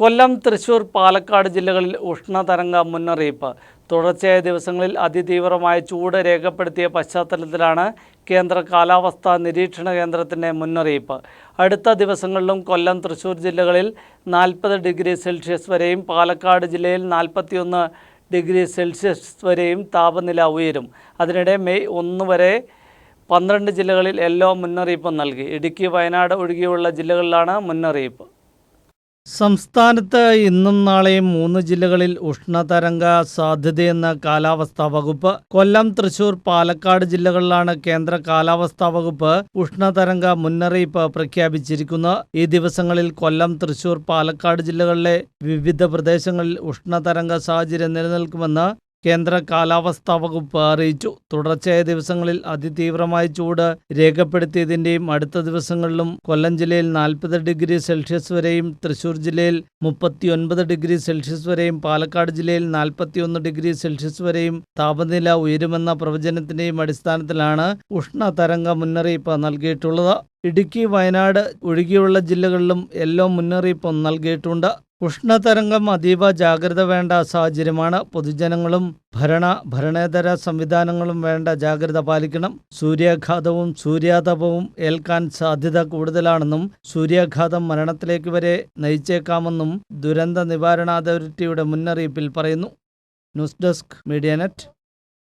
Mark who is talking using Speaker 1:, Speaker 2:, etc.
Speaker 1: കൊല്ലം തൃശൂർ പാലക്കാട് ജില്ലകളിൽ ഉഷ്ണതരംഗ മുന്നറിയിപ്പ്. തുടർച്ചയായ ദിവസങ്ങളിൽ അതിതീവ്രമായ ചൂട് രേഖപ്പെടുത്തിയ പശ്ചാത്തലത്തിലാണ് കേന്ദ്ര കാലാവസ്ഥാ നിരീക്ഷണ കേന്ദ്രത്തിന്റെ മുന്നറിയിപ്പ്. അടുത്ത ദിവസങ്ങളിലും കൊല്ലം തൃശൂർ ജില്ലകളിൽ നാൽപ്പത് ഡിഗ്രി സെൽഷ്യസ് വരെയും പാലക്കാട് ജില്ലയിൽ നാൽപ്പത്തിയൊന്ന് ഡിഗ്രി സെൽഷ്യസ് വരെയും താപനില ഉയരും. അതിനിടെ മെയ് ഒന്ന് വരെ പന്ത്രണ്ട് ജില്ലകളിൽ യെല്ലോ മുന്നറിയിപ്പ് നൽകി. ഇടുക്കി വയനാട് ഒഴികെയുള്ള ജില്ലകളിലാണ് മുന്നറിയിപ്പ്. സംസ്ഥാനത്ത് ഇന്നും നാളെയും മൂന്ന് ജില്ലകളിൽ ഉഷ്ണതരംഗ സാധ്യതയെന്ന് കാലാവസ്ഥാ വകുപ്പ് കൊല്ലം തൃശൂർ പാലക്കാട് ജില്ലകളിലാണ് കേന്ദ്ര കാലാവസ്ഥാ വകുപ്പ് ഉഷ്ണതരംഗ മുന്നറിയിപ്പ് പ്രഖ്യാപിച്ചിരിക്കുന്നത് ഈ ദിവസങ്ങളിൽ കൊല്ലം തൃശൂർ പാലക്കാട് ജില്ലകളിലെ വിവിധ പ്രദേശങ്ങളിൽ ഉഷ്ണതരംഗ സാഹചര്യം നിലനിൽക്കുമെന്ന് കേന്ദ്ര കാലാവസ്ഥാ വകുപ്പ് അറിയിച്ചു. തുടർച്ചയായ ദിവസങ്ങളിൽ അതിതീവ്രമായ ചൂട് രേഖപ്പെടുത്തിയതിന്റെയും അടുത്ത ദിവസങ്ങളിലും കൊല്ലം ജില്ലയിൽ നാൽപ്പത് ഡിഗ്രി സെൽഷ്യസ് വരെയും തൃശൂർ ജില്ലയിൽ മുപ്പത്തിയൊൻപത് ഡിഗ്രി സെൽഷ്യസ് വരെയും പാലക്കാട് ജില്ലയിൽ നാൽപ്പത്തിയൊന്ന് ഡിഗ്രി സെൽഷ്യസ് വരെയും താപനില ഉയരുമെന്ന പ്രവചനത്തിന്റെയും അടിസ്ഥാനത്തിലാണ് ഉഷ്ണതരംഗ മുന്നറിയിപ്പ് നൽകിയിട്ടുള്ളത്. ഇടുക്കി വയനാട് ഒഴികെയുള്ള ജില്ലകളിലും യെല്ലോ മുന്നറിയിപ്പ് നൽകിയിട്ടുണ്ട്. ഉഷ്ണതരംഗം അതീവ ജാഗ്രത വേണ്ട സാഹചര്യമാണ്. പൊതുജനങ്ങളും ഭരണ ഭരണേതര സംവിധാനങ്ങളും വേണ്ട ജാഗ്രത പാലിക്കണം. സൂര്യാഘാതവും സൂര്യാതപവും ഏൽക്കാൻ സാധ്യത കൂടുതലാണെന്നും സൂര്യാഘാതം മരണത്തിലേക്ക് വരെ നയിച്ചേക്കാമെന്നും ദുരന്ത നിവാരണ അതോറിറ്റിയുടെ മുന്നറിയിപ്പിൽ പറയുന്നു. News desk media net.